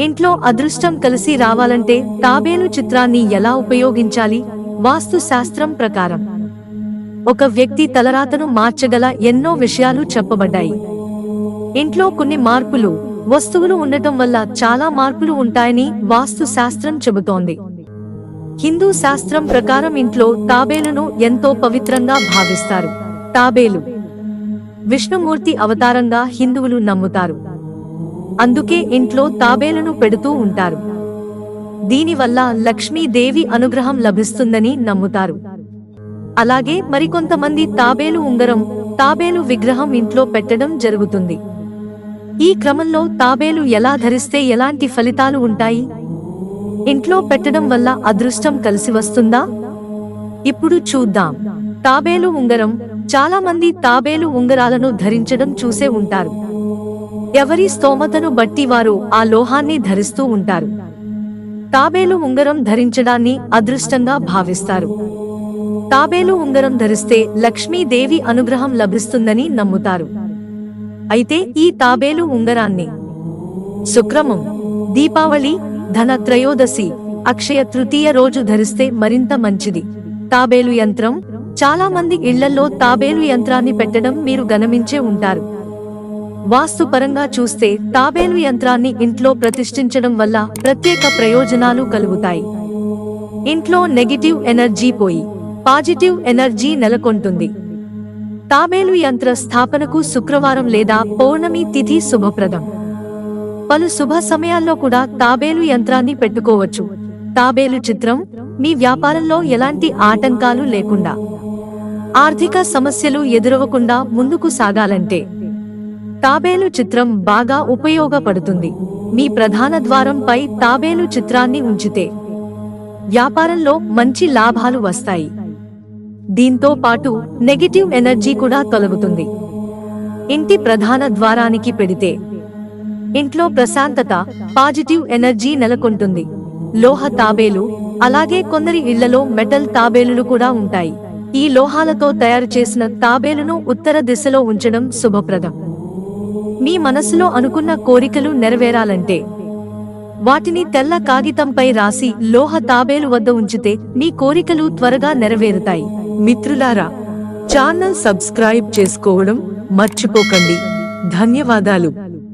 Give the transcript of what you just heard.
ఇంట్లో అదృష్టం కలిసి రావాలంటే తాబేలు చిత్రాన్ని ఎలా ఉపయోగించాలి? వాస్తు శాస్త్రం ప్రకారం. ఒక వ్యక్తి తలరాతను మార్చగల ఎన్నో విషయాలు చెప్పబడ్డాయి. ఇంట్లో కొన్ని మార్పులు వస్తువులు ఉండటం వల్ల చాలా మార్పులు ఉంటాయని వాస్తు శాస్త్రం చెబుతోంది. హిందూ శాస్త్రం ప్రకారం ఇంట్లో తాబేలును ఎంతో పవిత్రంగా భావిస్తారు. తాబేలు. విష్ణుమూర్తి అవతారంగా హిందువులు నమ్ముతారు. అందుకే ఇంట్లో తాబేలును పెడుతూ ఉంటారు. దీనివల్ల లక్ష్మీదేవి అనుగ్రహం లభిస్తుందని నమ్ముతారు. అలాగే మరికొంతమంది తాబేలు ఉంగరం తాబేలు విగ్రహం ఇంట్లో పెట్టడం జరుగుతుంది. ఈ క్రమంలో తాబేలు ఎలా ధరిస్తే ఎలాంటి ఫలితాలు ఉంటాయి? ఇంట్లో పెట్టడం వల్ల అదృష్టం కలిసి వస్తుందా? ఇప్పుడు చూద్దాం. తాబేలు ఉంగరం చాలా మంది తాబేలు ఉంగరాలను ధరించడం చూసే ఉంటారు. ఎవరి స్తోమతను బట్టి వారు ఆ లోహాన్ని ధరిస్తూ ఉంటారు. తాబేలు ఉంగరం ధరించడాన్ని అదృష్టంగా భావిస్తారు. తాబేలు ఉంగరం ధరిస్తే లక్ష్మీదేవి అనుగ్రహం లభిస్తుందని నమ్ముతారు. అయితే ఈ తాబేలు ఉంగరాన్ని శుక్రమం దీపావళి ధన త్రయోదశి అక్షయ తృతీయ రోజు ధరిస్తే మరింత మంచిది. తాబేలు యంత్రం చాలా మంది ఇళ్ళలో తాబేలు యంత్రాన్ని పెట్టడం మీరు గమనించే ఉంటారు. వాస్తుపరంగా చూస్తే తాబేలు యంత్రాన్ని ఇంట్లో ప్రతిష్ఠించడం వల్ల ప్రత్యేక ప్రయోజనాలు కలుగుతాయి. ఇంట్లో నెగిటివ్ ఎనర్జీ పోయి పాజిటివ్ ఎనర్జీ నెలకొంటుంది. తాబేలు యంత్ర స్థాపనకు శుక్రవారం లేదా పౌర్ణమి తిథి శుభప్రదం. పలు శుభ సమయాల్లో కూడా తాబేలు యంత్రాన్ని పెట్టుకోవచ్చు. తాబేలు చిత్రం మీ వ్యాపారంలో ఎలాంటి ఆటంకాలు లేకుండా ఆర్థిక సమస్యలు ఎదురవకుండా ముందుకు సాగాలంటే తాబేలు చిత్రం బాగా ఉపయోగపడుతుంది. మీ ప్రధాన ద్వారంపై తాబేలు చిత్రాన్ని ఉంచితే వ్యాపారంలో మంచి లాభాలు వస్తాయి. దీంతో పాటు నెగిటివ్ ఎనర్జీ కూడా తొలగుతుంది. ఇంటి ప్రధాన ద్వారానికి పెడితే ఇంట్లో ప్రశాంతత పాజిటివ్ ఎనర్జీ నెలకొంటుంది. లోహ తాబేలు అలాగే కొందరి ఇళ్ళలో మెటల్ తాబేలులు కూడా ఉంటాయి. ఈ లోహాలతో తయారు చేసిన తాబేలును ఉత్తర దిశలో ఉంచడం శుభప్రదం. మీ మనసులో అనుకున్న కోరికలు నెరవేరాలంటే వాటిని తెల్ల కాగితంపై రాసి లోహ తాబేలు వద్ద ఉంచితే మీ కోరికలు త్వరగా నెరవేరుతాయి. మిత్రులారా ఛానల్ సబ్స్క్రైబ్ చేసుకోవడం మర్చిపోకండి. ధన్యవాదాలు.